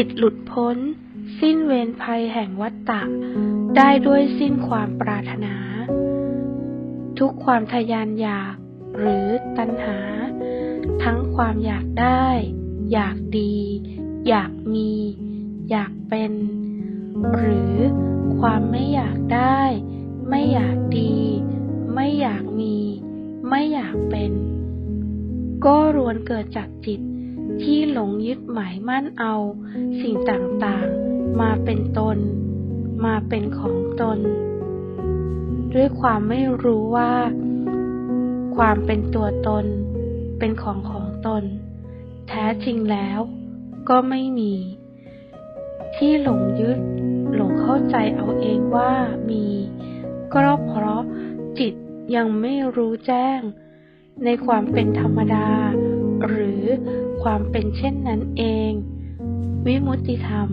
จิตหลุดพ้น สิ้นเวรภัยแห่งวัฏฏะได้ด้วยสิ้นความปรารถนา ทุกความทยานอยากหรือตัณหา ทั้งความอยากได้ อยากดี อยากมี อยากเป็น หรือความไม่อยากได้ ไม่อยากดี ไม่อยากมี ไม่อยากเป็น ก็รวนเกิดจากจิต ที่หลงยึดหมายมั่นเอา สิ่งต่างๆ มาเป็นตน มาเป็นของตน ด้วยความไม่รู้ว่า ความเป็นตัวตน เป็นของของตน แท้จริงแล้วก็ไม่มี ที่หลงยึด หลงเข้าใจเอาเองว่ามีก็เพราะจิตยังไม่รู้แจ้ง ในความเป็นธรรมดา ความเป็นเช่นนั้นเอง วิมุตติธรรม